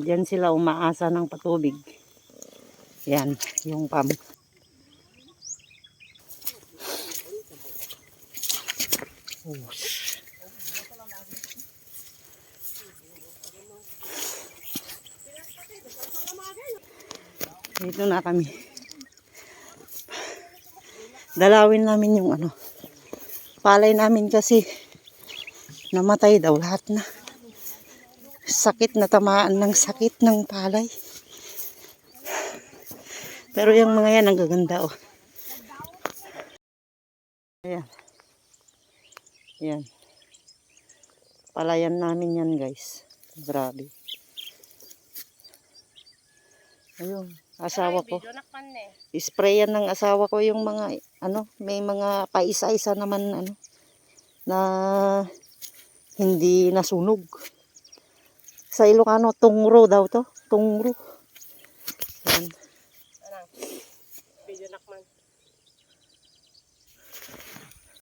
Diyan sila umaasa ng patubig. Yan, yung pam. Oh. Dito na kami. Dalawin namin yung ano. Palay namin kasi namatay daw lahat na. Sakit na tamaan ng sakit ng palay. Pero yung mga yan ang gaganda oh. Ayan. Ayan. Palayan namin yan guys. Grabe. Ayun. Asawa ko. Sprayan ng asawa ko yung mga ano, may mga paisa-isa naman ano na hindi nasunog. Sa Ilocano, tungro daw to. Tungro. Yan. Anong? Video nakman.